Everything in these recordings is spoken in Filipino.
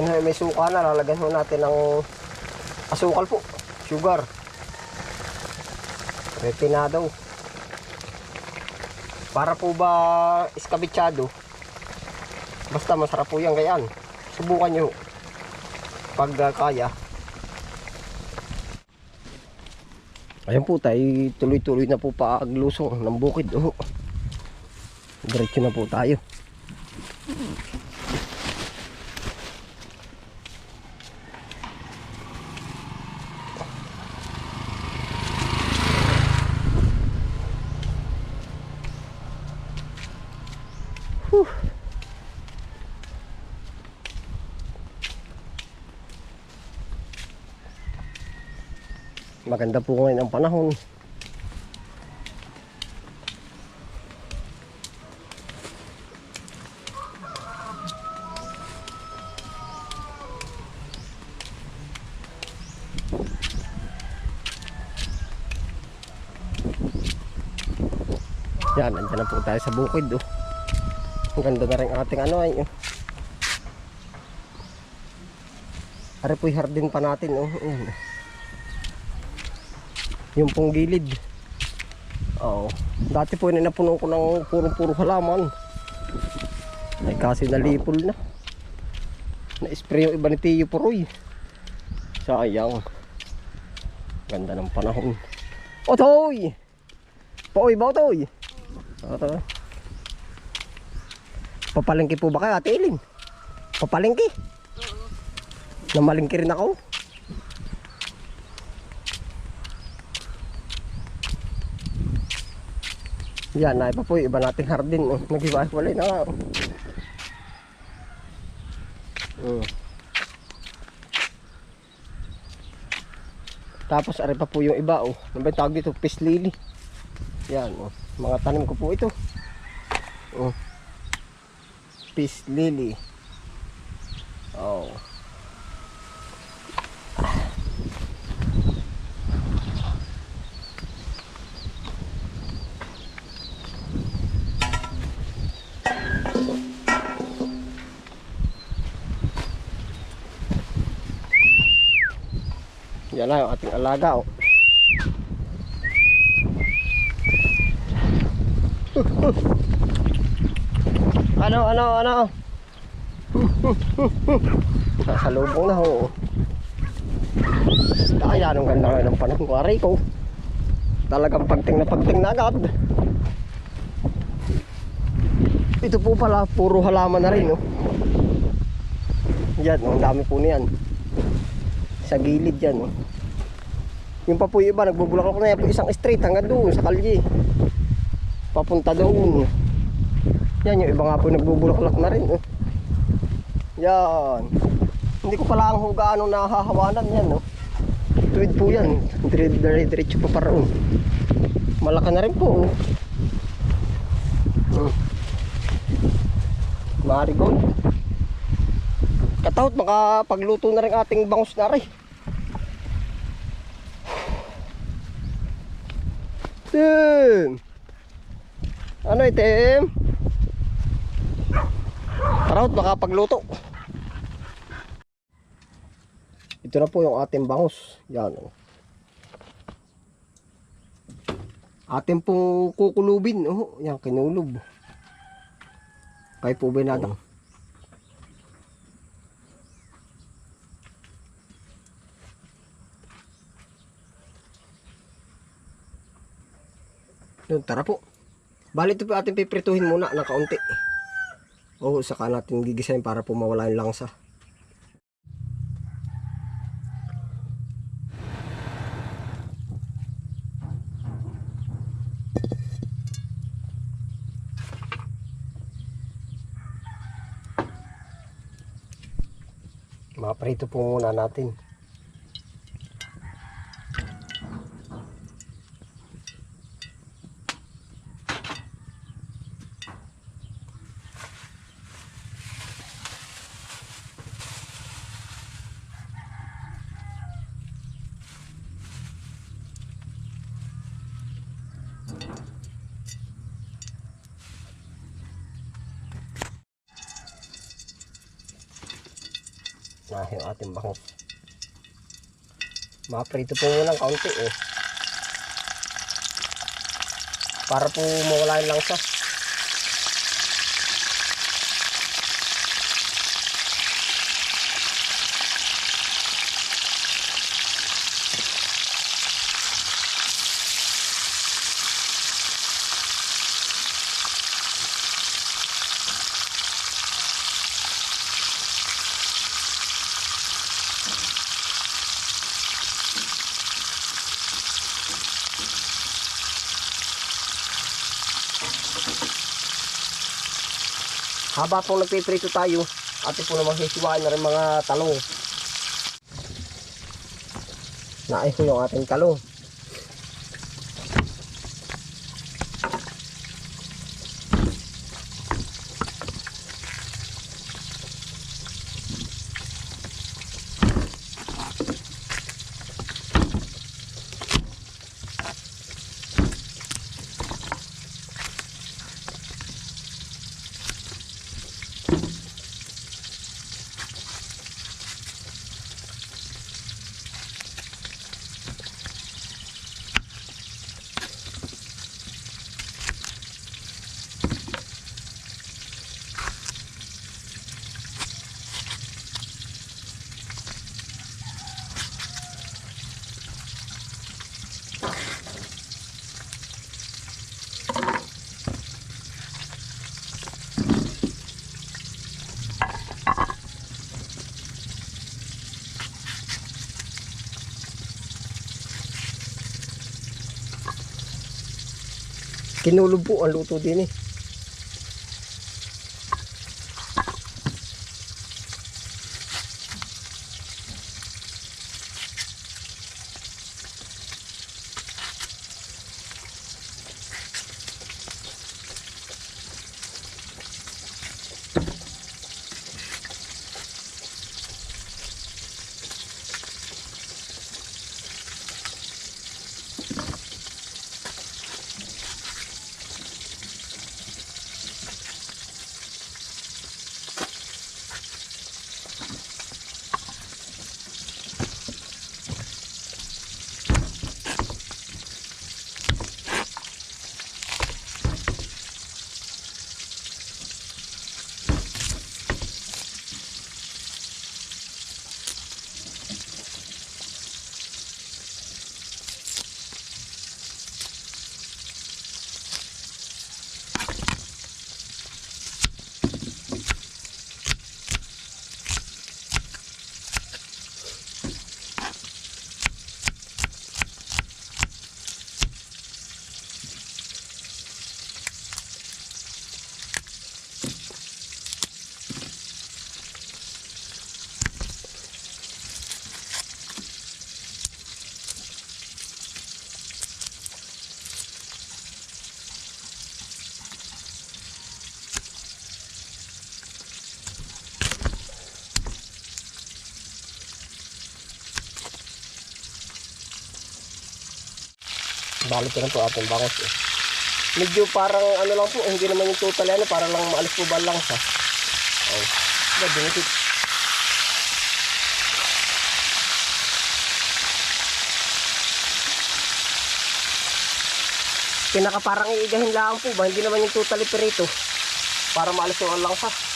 Yan ho, may suka na. Lalagyan ho natin ng asukal po. Sugar. Refinado. Para po ba iskabitsado? Basta masarap po yan gayan. Subukan nyo. Pag ah, kaya. Ayan po tayo, tuloy-tuloy na po paaglusong ng bukid. Oh. Diretso na po tayo. Maganda po ngayon ang panahon. Yan, andyan na po tayo sa bukid. Oh. Ang ganda na rin ating ano ay. Oh. Ari po'y hardin pa natin. Oh. Yung pong gilid. Oo. Dati po napuno ko ng purong-puro halaman. Ay kasi nalipol na. Na-spray yung iba ni Tiyo Puroy. Sayang. Ganda ng panahon. Otoy! Paoy ba otoy? Otoy. Papalengke po ba kayo ate Iling? Papalengke? Namalingki rin ako. Yan, na pa po iba nating hardin. Oh. Nag-iwalay na nga. Oh. Mm. Tapos ari pa po yung iba oh. Ano tawag dito? Peace lily. Yan oh. Mga tanim ko po ito. Oh. Peace lily. Oh. Yan na yung ating alaga oh. Ano, ano, ano? Sasalubong na ho. Ay, anong ganda nga ng panahon ko. Aray ko. Talagang pagting na pagting na agad. Ito po pala, puro halaman na rin, no? Yan, oh, ang dami po niyan. Sa gilid yan, oh. Yung pa po yung iba, nagbubulaklak na yan po isang straight hanggang doon sa kalye. Papunta doon. Yan, yung iba nga po nagbubulaklak na rin, oh. Yan. Hindi ko pala ang gaano nahahawanan yan, no? Tuwid po yan. Dire-diretso pa para oh. Malaka na rin po, oh. Hmm. Marigold. Katawat makapagluto na rin ating bangus na rin. Tim! Ano itim? Tarawat makapagluto. Ito na po yung ating bangus. Yan. oh. Ating pong kukulubin. Oh, yan, kinulub. Kay po binada. Yun, tara po. Bali ito po ating piprituhin muna ng kaunti. O, saka natin gigisahin para po mawala yung langsa. Maprito po muna natin. lahi ang ating bango maprito po muna ng kaunti eh. Para po mawala yung langsas Haba po nagpiprito tayo, ate po namang hisiwain na rin mga talong. Naay ko yung ating talong. Kinulog po ang luto din eh. Ko na po ating bangos eh. Medyo parang ano lang po, hindi naman yung total ano, parang lang maalis po ba lang sa. Oh. Ba, dumikit. Pinaka parang iigahin lang po ba, hindi naman yung totally perito. Para maalis yung lang sa.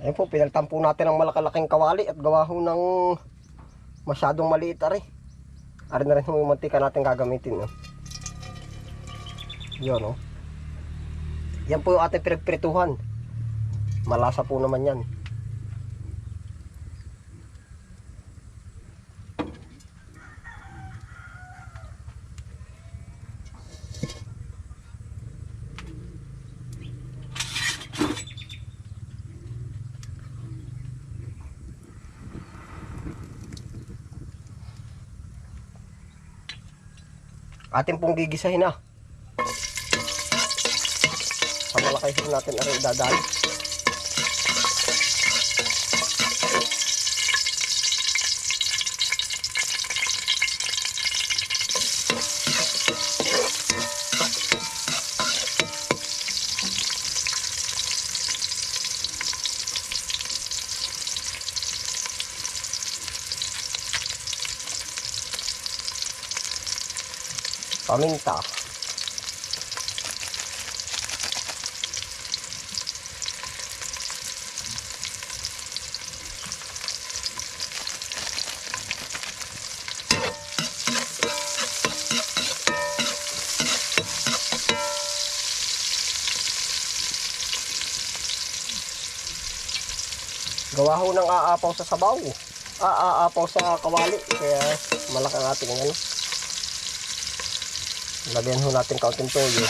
Ayun po, pinagtampo natin ang malakalaking kawali at gawa ho ng masyadong maliit ari. Ari na rin ho yung mantika natin gagamitin. Oh. Yun, oh. Yan po yung ating pinagprituhan. Malasa po naman yan. Atin pong gigisahin na. Pamalakay po natin ang dadali. Paminta. Gawa ho ng aapaw sa sabaw. Ah, aapaw sa kawali. Kaya malaki ang ating ano. Lagyan ho natin kaunting toyo.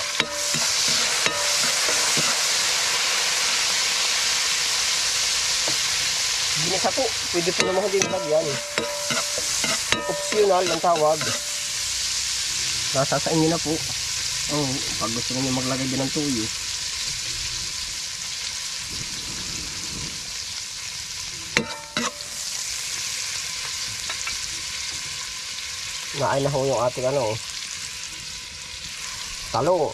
Ginisa po. Pwede po naman din lagyan. Optional ang tawag. Nasa sa inyo na po. Oh, pag gusto niyo maglagay din ng toyo. Naay na ho yung ating ano, Talo.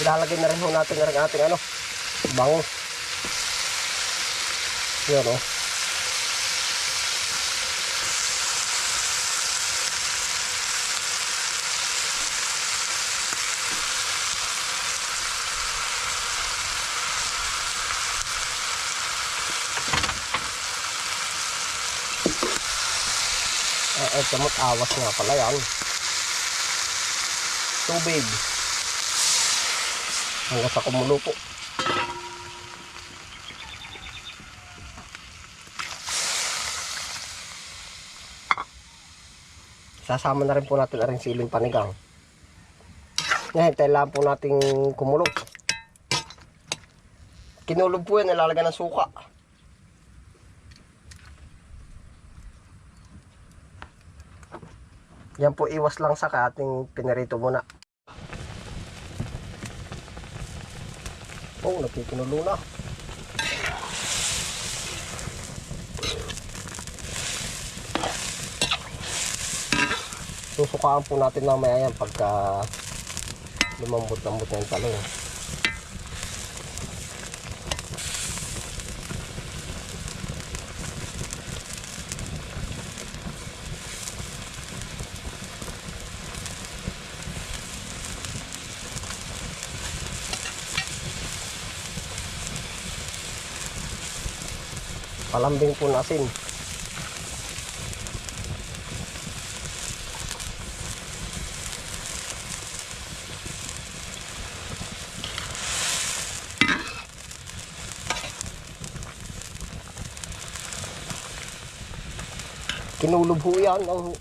Ilalagay na rin ho natin ang ating ano, bangus. Yan o. Eh, eh, kamot awas nga pala yan. Tubig. Hanggang sa kumulo Sasama na rin po natin ang siling panigang. Tayo lang po nating kumulog. Kinulog po yan, nilalagyan ng suka. Yan po iwas lang sa ating pinarito muna. Oh, nagkikinulo na. Susukaan po natin mamaya yan pagka lumambot-lambot na yung talong. Palambing po na Kinulog ho. Ang...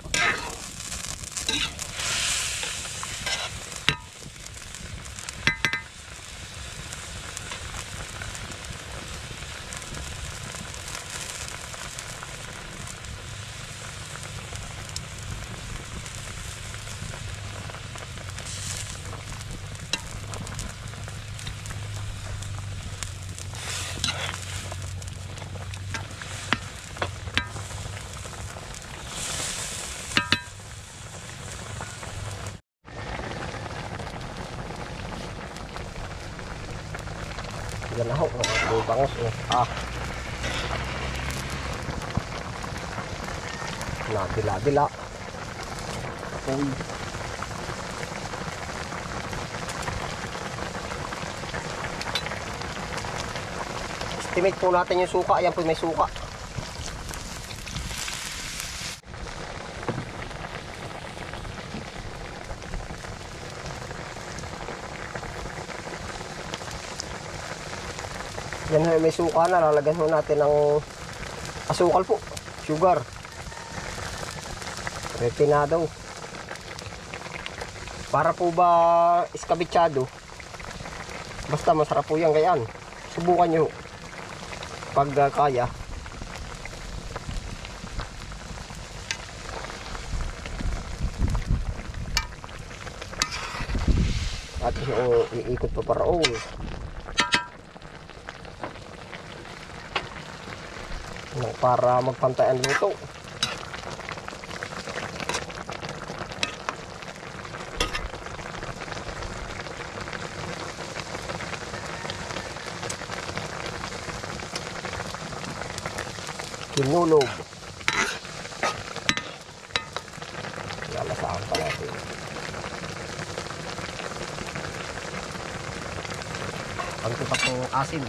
Yan na ho. May bangos. Oh. Ah. Nadila-dila. Uy. Estimate po natin yung suka. Ayan po may suka. Yan ho, may suka na. Lalagyan ho natin ng asukal po. Sugar. Refinado. Para po ba iskabitsado? Basta masarap po yan gayaan. Subukan nyo. Pag ah, kaya. At yung iikot pa paraon. Ano, para magpantay ang luto. Kinulog. Lalasahan pa natin. Ang tutak ng asin.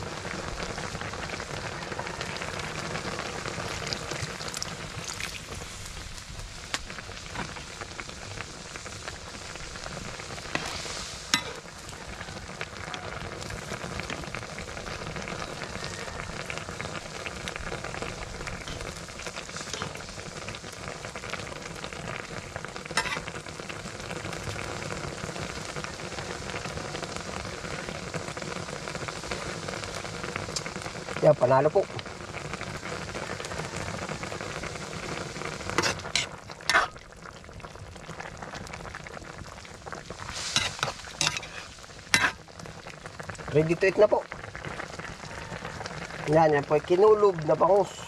Yan, panalo po. Ready to eat na po. Yan, yan po. Kinulog na bangus.